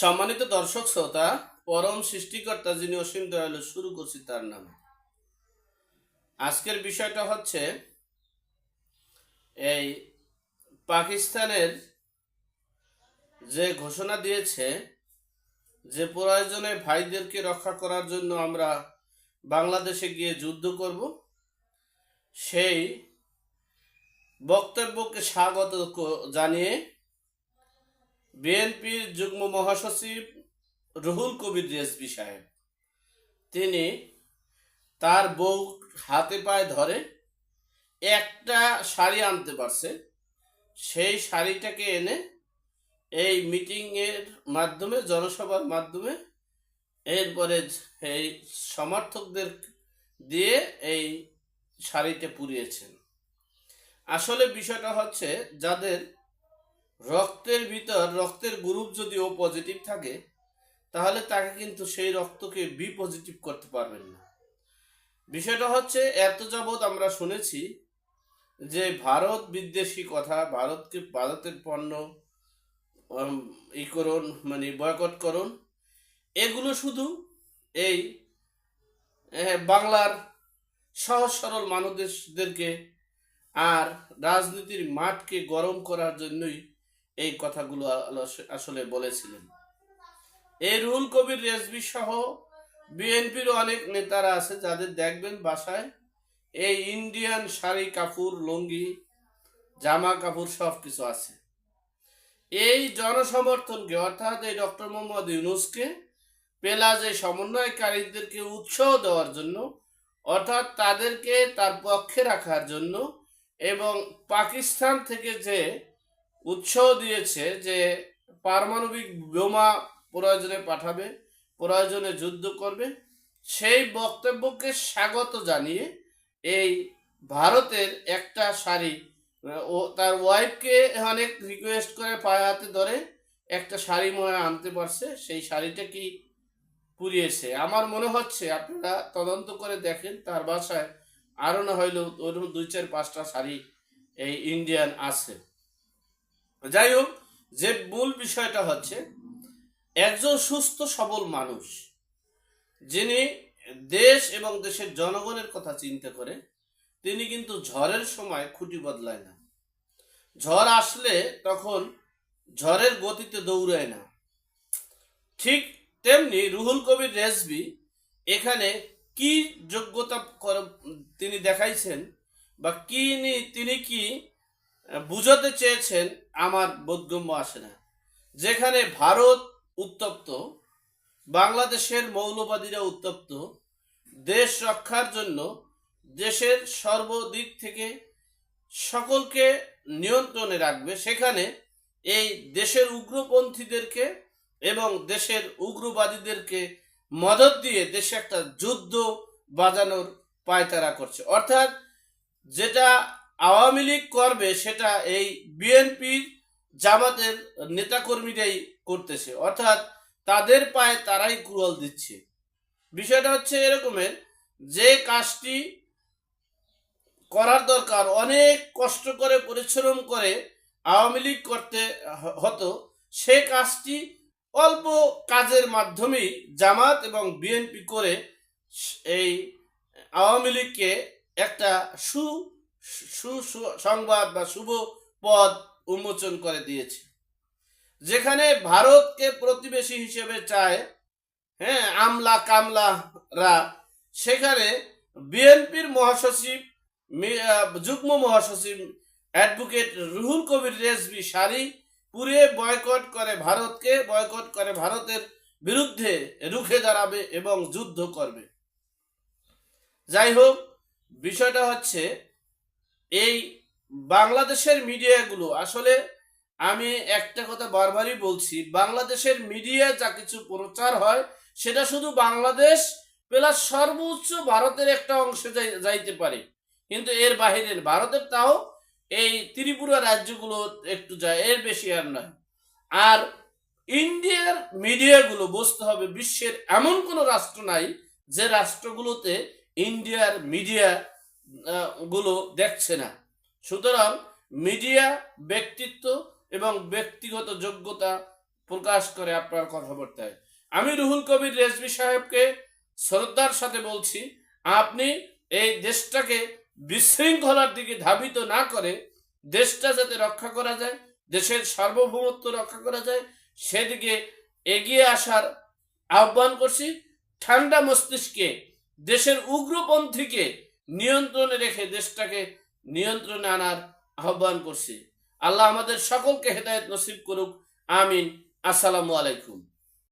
সম্মানিত দর্শক শ্রোতা, পরম সৃষ্টিকর্তা যিনি অসীম দয়ালু শুরু করছি তার নামে। আজকের বিষয়টা হচ্ছে এই পাকিস্তানের যে ঘোষণা দিয়েছে যে প্রয়োজনে ভাইদেরকে রক্ষা করার জন্য আমরা বাংলাদেশে গিয়ে যুদ্ধ করব, সেই বক্তব্যকে স্বাগত জানিয়ে বিএনপির যুগ্ম মহাসচিব রুহুল কবির রেজবি সাহেব। তিনি তার বউ হাতে পায়ে ধরে একটা শাড়ি আনতে পারছে। সেই শাড়িটাকে এনে এই মিটিংয়ের মাধ্যমে, জনসভার মাধ্যমে এরপরে এই সমর্থকদের দিয়ে এই শাড়িটা পুড়িয়েছেন। আসলে বিষয়টা হচ্ছে, যাদের রক্তের ভিতর, রক্তের গ্রুপ যদি ও পজিটিভ থাকে, তাহলে তাকে কিন্তু সেই রক্তকে বি পজিটিভ করতে পারবেন না। বিষয়টা হচ্ছে, এত যাবৎ আমরা শুনেছি যে ভারত বিদ্বেষী কথা, ভারতকে ভারতের পণ্য ই করুন মানে বয়কট করুন, এগুলো শুধু এই বাংলার সহজ সরল মানুষদেরকে আর রাজনীতির মাঠকে গরম করার জন্যই এই কথাগুলো আসলে বলেছিলেন। এই রুল কবির রেজবি সহ বিএনপির অনেক নেতারা আছে যাদের দেখবেন বাসায় এই ইন্ডিয়ান শাড়ি, কাপড়, লুঙ্গি, জামা কাপড় সব কিছু আছে। এই জনসমর্থনকে, অর্থাৎ এই ডক্টর মোহাম্মদ ইউনুসকে পেলা যে সমন্বয়কারীদেরকে উৎসাহ দেওয়ার জন্য, অর্থাৎ তাদেরকে তার পক্ষে রাখার জন্য এবং পাকিস্তান থেকে যে উৎসাহ দিয়েছে যে পারমাণবিক বোমা প্রয়োজনে পাঠাবে, প্রয়োজনে যুদ্ধ করবে। সেই বক্তব্যকে স্বাগত জানিয়ে এই ভারতের একটা শাড়ি ও তার ওয়াইফকে অনেক রিকোয়েস্ট করে পায়ে হাতে ধরে একটা শাড়ি মনে আনতে পারছে। সেই শাড়িটা কি পুড়িয়েছে? আমার মনে হচ্ছে আপনারা তদন্ত করে দেখেন, তার বাসায় আরও না হইলেও ওরকম দুই চার পাঁচটা শাড়ি এই ইন্ডিয়ান আছে। যাই হোক যে মূল বিষয়টা হচ্ছে, একজন সুস্থ সবল মানুষ, যিনি দেশ এবং দেশের জনগণের কথা চিন্তা করে, তিনি কিন্তু ঝড়ের সময় খুঁটি বদলায় না। ঝড় আসলে তখন ঝড়ের গতিতে দৌড়ায় না। ঠিক তেমনি রুহুল কবির রেজবি এখানে কি যোগ্যতা তিনি দেখাইছেন বা কি তিনি কি বুঝাতে চেয়েছেন আমার বোধগম্য আসে না। যেখানে ভারত উত্তপ্ত, বাংলাদেশের মৌলবাদীরা উত্তপ্ত, দেশ রক্ষার জন্য দেশের সর্বদিক থেকে সকলকে নিয়ন্ত্রণে রাখবে, সেখানে এই দেশের উগ্রপন্থীদেরকে এবং দেশের উগ্রবাদীদেরকে মদত দিয়ে দেশে একটা যুদ্ধ বাজানোর পায়তারা করছে। অর্থাৎ যেটা আওয়ামী লীগ করবে সেটা এই বিএনপির জামাতের নেতাকর্মীরাই করতেছে। অর্থাৎ তাদের পায়ে তারাই কুড়াল দিচ্ছে। বিষয়টা হচ্ছে এরকমের, যে কাজটি করার দরকার, অনেক কষ্ট করে, পরিশ্রম করে আওয়ামী লীগ করতে হতো, সে কাজটি অল্প কাজের মাধ্যমেই জামাত এবং বিএনপি করে এই আওয়ামী লীগকে একটা সু সু, সু- সংবাদ বা শুভ পদ উন্মোচন করে দিয়েছে। যেখানে ভারতকে প্রতিবেশী হিসেবে চায় হ্যাঁ আমলা কামলারা, সেখানে বিএনপির মহাসচিব যুগ্ম মহাসচিব অ্যাডভোকেট রুহুল কবির রেজবি সারি পুরে বয়কট করে ভারতকে, বয়কট করে ভারতের বিরুদ্ধে রুখে দাঁড়াবে এবং যুদ্ধ করবে। যাই হোক, বিষয়টা হচ্ছে এই বাংলাদেশের মিডিয়াগুলো, আসলে আমি একটা কথা বারবারই বলছি, বাংলাদেশের মিডিয়া যা কিছু প্রচার হয়, সেটা শুধু বাংলাদেশ প্লাস সর্বোচ্চ ভারতের একটা অংশে যাই- যাইতে পারে। কিন্তু এর বাহিরের ভারতের তাও এই ত্রিপুরা রাজ্যগুলো একটু যায় এর বেশি আর নয়। আর ইন্ডিয়ার মিডিয়াগুলো বুঝতে হবে, বিশ্বের এমন কোনো রাষ্ট্র নাই যে রাষ্ট্রগুলোতে ইন্ডিয়ার মিডিয়া গুলো দেখছে না। সুতরাং মিডিয়া ব্যক্তিত্ব এবং ব্যক্তিগত যোগ্যতা প্রকাশ করে আপনার কথাবার্তায়। আমি রুহুল কবির রেজবি সাহেবকে শ্রদ্ধার সাথে বলছি, আপনি এই দেশটাকে বিশৃঙ্খলার দিকে ধাবিত না করে দেশটা যাতে রক্ষা করা যায়, দেশের সার্বভৌমত্ব রক্ষা করা যায়, সেদিকে এগিয়ে আসার আহ্বান করছি। ঠান্ডা মস্তিষ্কে, দেশের উগ্রপন্থীকে নিয়ন্ত্রণে রেখে দেশটাকে নিয়ন্ত্রণে আনার আহ্বান করছি। আল্লাহ আমাদের সকলকে হেদায়ত নসিব করুক। আমিন। আসসালামু আলাইকুম।